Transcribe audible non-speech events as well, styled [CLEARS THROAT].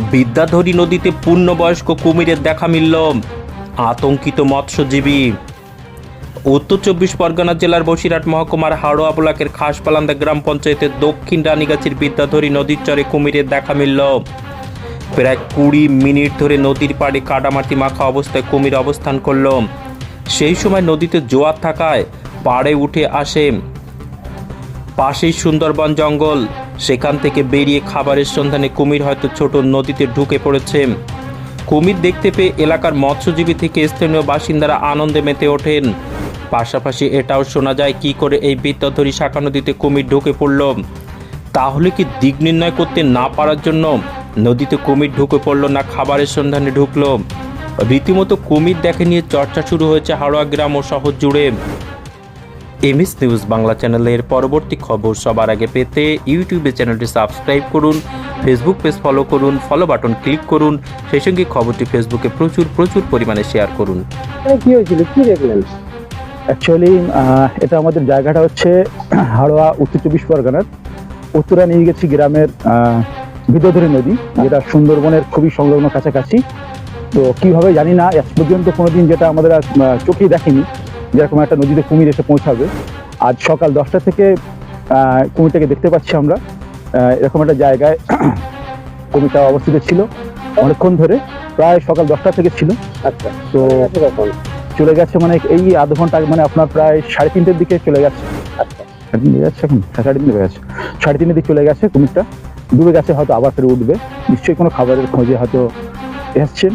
বিদ্যাধরী নদীতে পূর্ণবয়স্ক কুমিরের দেখা মিলল। আতঙ্কিত মৎস্যজীবী। উত্তর চব্বিশ পরগনা জেলার বসিরহাট মহকুমার হাড়োয়া ব্লকের খাসপালান্দা গ্রাম পঞ্চায়েতের দক্ষিণ রানীগাছির বিদ্যাধরী নদীর চরে কুমিরের দেখা মিলল। প্রায় কুড়ি মিনিট ধরে নদীর পাড়ে কাদামাটি মাখা অবস্থায় কুমির অবস্থান করল। সেই সময় নদীতে জোয়ার থাকায় পাড়ে উঠে আসে পাশেই সুন্দরবন জঙ্গল। সেখান থেকে বেরিয়ে খাবারের সন্ধানে কুমির হয়তো ছোট নদীতে ঢুকে পড়েছে। কুমির দেখতে পেয়ে এলাকার মৎস্যজীবী থেকে স্থানীয় বাসিন্দারা আনন্দে মেতে ওঠেন। পাশাপাশি এটাও শোনা যায় কি করে এই বিদ্যাধরী শাখা নদীতে কুমির ঢুকে পড়ল। তাহলে কি দিক নির্ণয় করতে না পারার জন্য নদীতে কুমির ঢুকে পড়ল না খাবারের সন্ধানে ঢুকলো? রীতিমতো কুমির দেখে নিয়ে চর্চা শুরু হয়েছে হাওড়া গ্রাম ও শহর জুড়ে। এমএস নিউজ বাংলা চ্যানেলের পরবর্তী খবর সবার আগে পেতে ইউটিউবে চ্যানেলটি সাবস্ক্রাইব করুন ফেসবুক পেজ ফলো করুন ফলো বাটন ক্লিক করুন সেই সঙ্গে খবরটি ফেসবুকে প্রচুর প্রচুর পরিমাণে শেয়ার করুন। কি হয়েছিল? কি দেখলেন? অ্যাকচুয়ালি এটা আমাদের জায়গাটা হচ্ছে হাড়োয়া উত্তর চব্বিশ পরগনার। উত্তরা নিয়ে গেছি গ্রামের বিদ্যাধরী নদী যেটা সুন্দরবনের খুবই সংলগ্ন কাছাকাছি। তো কীভাবে জানি না আজ পর্যন্ত কোনোদিন যেটা আমাদের চোখে দেখিনি। যেরকম একটা নদীতে কুমির এসে পৌঁছাবে। আজ সকাল দশটা থেকে কুমিরটাকে দেখতে পাচ্ছি আমরা। এরকম একটা জায়গায় [CLEARS THROAT] কুমিরটা অবস্থিত ছিল অনেকক্ষণ ধরে প্রায় সকাল দশটা থেকে ছিল। আচ্ছা। তো চলে গেছে মানে এই আধ ঘণ্টা মানে আপনার প্রায় সাড়ে তিনটের দিকে চলে গেছে। আচ্ছা। সাড়ে তিনটে যাচ্ছে এখন? হ্যাঁ, সাড়ে তিনটে গেছে। সাড়ে তিনটের দিকে চলে গেছে কুমিরটা। ডুবে গেছে হয়তো আবার ফেরে উঠবে। নিশ্চয়ই কোনো খাবারের খোঁজে হয়তো এসছেন।